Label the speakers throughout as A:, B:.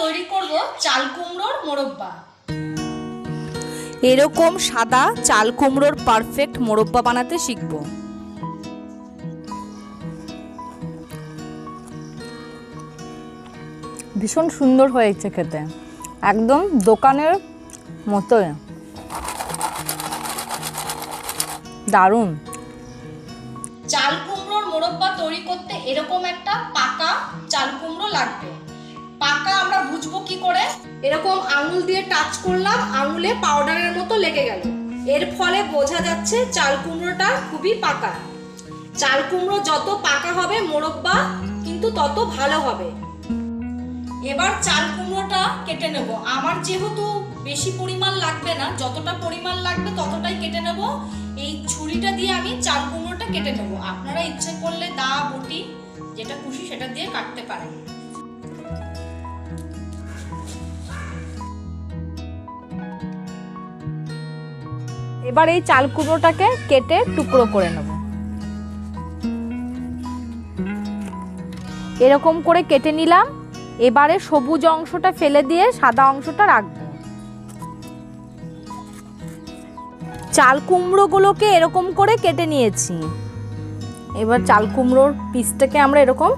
A: তৈরি করব চাল কুমড়োর মোরব্বা।
B: এরকম সাদা চাল কুমড়োর পারফেক্ট মোরব্বা বানাতে শিখব। ভীষণ সুন্দর হয়েছে খেতে। একদম দোকানের মতোই। দারুণ।
A: চাল কুমড়োর মোরব্বা তৈরি করতে এরকম একটা পাকা চাল কুমড়ো লাগবে। পাকা আমরা বুঝব কি করে? এরকম আঙুল দিয়ে টাচ করলাম, আঙুলে পাউডারের মতো লেগে গেল। এর ফলে বোঝা যাচ্ছে চাল কুমড়োটা খুবই পাকা। চাল কুমড়ো যত পাকা হবে মোরব্বা কিন্তু তত ভালো হবে। এবার চাল কুমড়োটা কেটে নেব। আমার যেহেতু বেশি পরিমাণ লাগবে না, যতটা পরিমাণ লাগবে ততটাই কেটে নেব। এই ছুরিটা দিয়ে আমি চাল কুমড়োটা কেটে নেব। আপনারা ইচ্ছে করলে দা, বটি, যেটা খুশি সেটা দিয়ে কাটতে পারেন।
B: এবার এই চাল কুমড়োটাকে কেটে টুকরো করে নেব। এরকম করে কেটে নিলাম। এবারে সবুজ অংশটা ফেলে দিয়ে সাদা অংশটা রাখব। চাল কুমড়োগুলোকে এরকম করে কেটে নিয়েছি। এবার চাল কুমড়োর পিসটাকে আমরা এরকম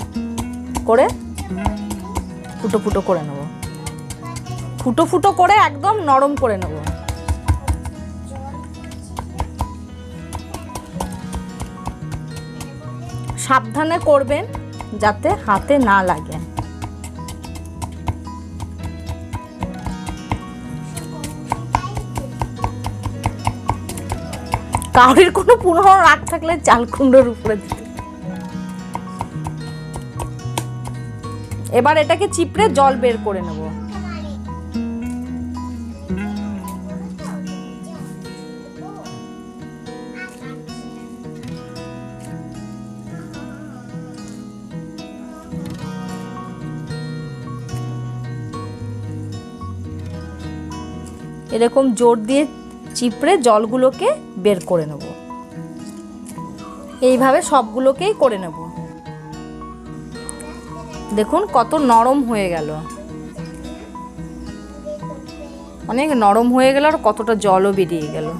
B: করে ফুটো ফুটো করে নেব। ফুটো ফুটো করে একদম নরম করে নেব। সাবধানে করবেন যাতে হাতে না লাগে। কাউরির কোনো পুরনো রাগ থাকলে চাল কুমড়োর উপরে দিতে। এবার এটাকে চিপড়ে জল বের করে নেব। এরকম জোর দিয়ে চিপড়ে জলগুলোকে বের করে নেব। এইভাবে সবগুলোকেই করে নেব। দেখুন কত নরম হয়ে গেল। অনেক নরম হয়ে গেল আর কতটা জলও বেরিয়ে গেল।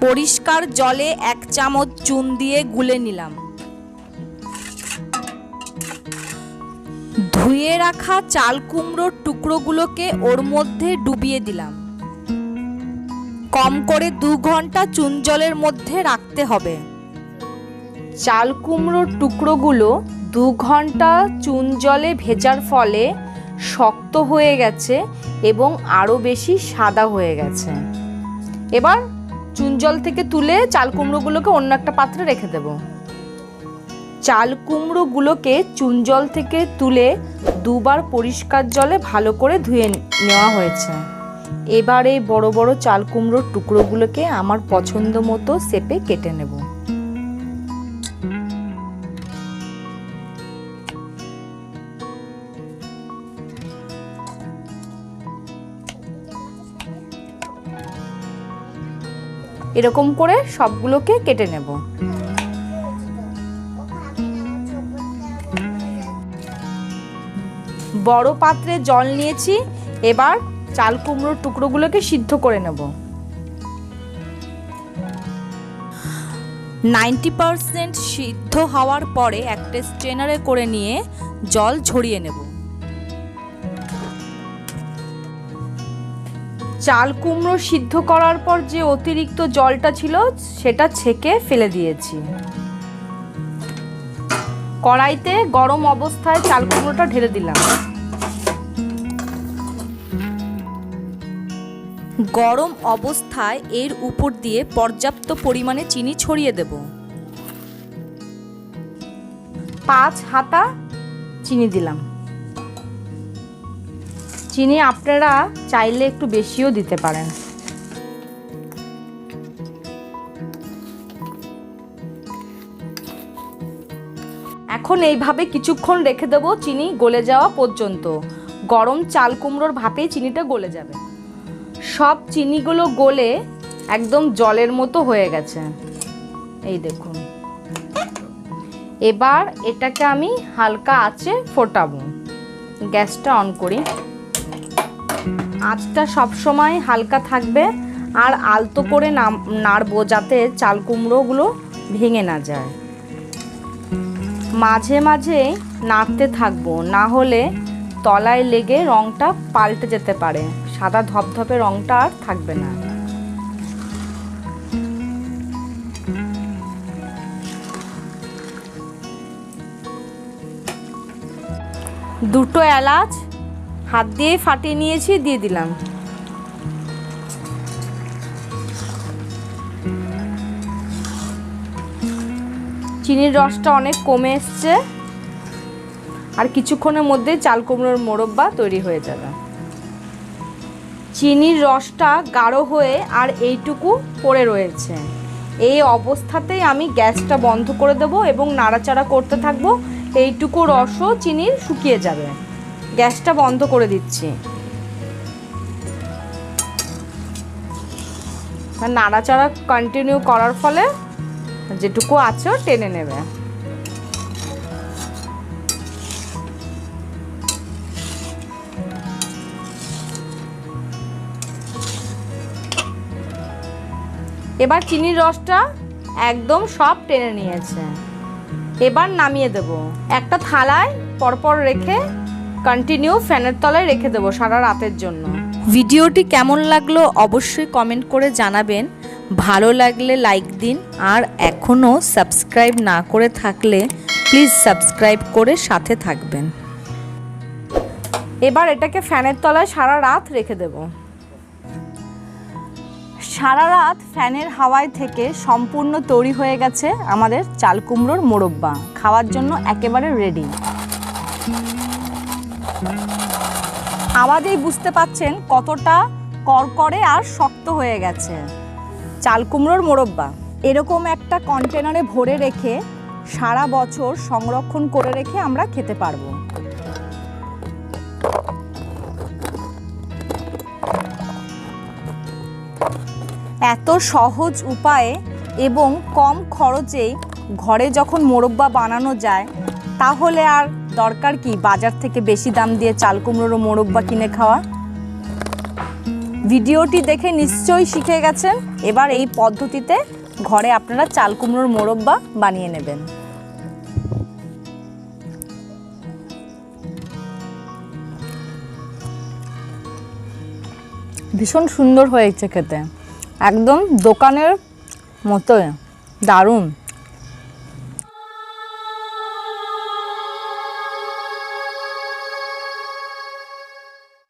B: পরিষ্কার জলে এক চামচ চুন দিয়ে গুলে নিলাম। ধুয়ে রাখা চাল কুমড়োর টুকরোগুলোকে ওর মধ্যে ডুবিয়ে দিলাম। কম করে দু ঘণ্টা চুন জলের মধ্যে রাখতে হবে। চাল কুমড়োর টুকরোগুলো দু ঘণ্টা চুন জলে ভেজার ফলে শক্ত হয়ে গেছে এবং আরও বেশি সাদা হয়ে গেছে। এবার চুন জল থেকে তুলে চাল কুমড়োগুলোকে অন্য একটা পাত্রে রেখে দেবো। চাল কুমড়োগুলোকে চুন জল থেকে তুলে দুবার পরিষ্কার জলে ভালো করে ধুয়ে নেওয়া হয়েছে। এবার এই বড় বড় চাল কুমড়োর টুকরোগুলোকে আমার পছন্দ মতো সেপে কেটে নেব। এরকম করে সবগুলোকে কেটে নেব। বড় পাত্রে জল নিয়েছি, এবার চাল কুমড়োর টুকরোগুলোকে সিদ্ধ করে নেব। নাইনটি পারসেন্ট সিদ্ধ হওয়ার পরে একটা স্ট্রেনারে করে নিয়ে জল ঝরিয়ে নেব। চাল কুমড়ো সিদ্ধ করার পর যে অতিরিক্ত জলটা ছিল, সেটা ছেঁকে ফেলে দিয়েছি। কড়াইতে গরম অবস্থায় চাল কুমড়োটা ঢেলে দিলাম। গরম অবস্থায় এর উপর দিয়ে পর্যাপ্ত পরিমাণে চিনি ছড়িয়ে দেব। পাঁচ হাতা চিনি দিলাম। চিনি আপনারা চাইলে একটু বেশিও দিতে পারেন। এখন এইভাবে কিছুক্ষণ রেখে দেবো চিনি গলে যাওয়া পর্যন্ত। গরম চাল কুমড়োর ভাপেই চিনিটা গলে যাবে। সব চিনিগুলো গলে একদম জলের মতো হয়ে গেছে। এই দেখুন। এবার এটাকে আমি হালকা আঁচে ফোটাবো। গ্যাসটা অন করি। আঁচটা সবসময় হালকা থাকবে আর আলতো করে নাড়বো যাতে চাল কুমড়োগুলো ভেঙে না যায়। মাঝে মাঝে নাড়তে থাকব, না হলে তলায় লেগে রঙটা পাল্টে যেতে পারে। সাদা ধপধপে রঙটা আর থাকবে না। দুটো এলাচ হাত দিয়ে ফাটিয়ে নিয়েছি দিয়ে দিলাম। চিনির রসটা অনেক কমে এসছে। আর কিছুক্ষণের মধ্যে চাল কুমড়োর মোরব্বা তৈরি হয়ে যাবে। চিনির রসটা গাঢ় হয়ে আর এইটুকু পড়ে রয়েছে। এই অবস্থাতেই আমি গ্যাসটা বন্ধ করে দেব এবং নাড়াচাড়া করতে থাকব। এইটুকু রসও চিনির শুকিয়ে যাবে। গ্যাসটা বন্ধ করে দিচ্ছি। নাড়াচাড়া কন্টিনিউ করার ফলে যেটুকু আছে টেনে নেবে। এবার চিনির রসটা একদম সব টেনে নিয়েছে। এবার নামিয়ে দেব। একটা থালায় পরপর রেখে কন্টিনিউ ফ্যানের তলায় রেখে দেবো সারা রাতের জন্য। ভিডিওটি কেমন লাগল অবশ্যই কমেন্ট করে জানাবেন। ভালো লাগলে লাইক দিন আর এখনও সাবস্ক্রাইব না করে থাকলে প্লিজ সাবস্ক্রাইব করে সাথে থাকবেন। এবার এটাকে ফ্যানের তলায় সারা রাত রেখে দেবো। সারা রাত ফ্যানের হাওয়ায় থেকে সম্পূর্ণ তৈরি হয়ে গেছে আমাদের চাল কুমড়োর মোরব্বা। খাওয়ার জন্য একেবারে রেডি আওয়াজেই বুঝতে পাচ্ছেন কতটা করকরে আর শক্ত হয়ে গেছে। চাল কুমড়োর মোরব্বা। এরকম একটা কন্টেনারে ভরে রেখে সারা বছর সংরক্ষণ করে রেখে আমরা খেতে পারব। এত সহজ উপায়ে এবং কম খরচেই ঘরে যখন মোরব্বা বানানো যায়, তাহলে আর দরকার কি বাজার থেকে বেশি দাম দিয়ে চাল কুমড়োর মোরব্বা কিনে খাওয়া? ভিডিওটি দেখে নিশ্চয়ই শিখে গেছেন। এবার এই পদ্ধতিতে ঘরে আপনারা চাল কুমড়োর মোরব্বা বানিয়ে নেবেন। ভীষণ সুন্দর হয়েছে খেতে। একদম দোকানের মতোই দারুণ।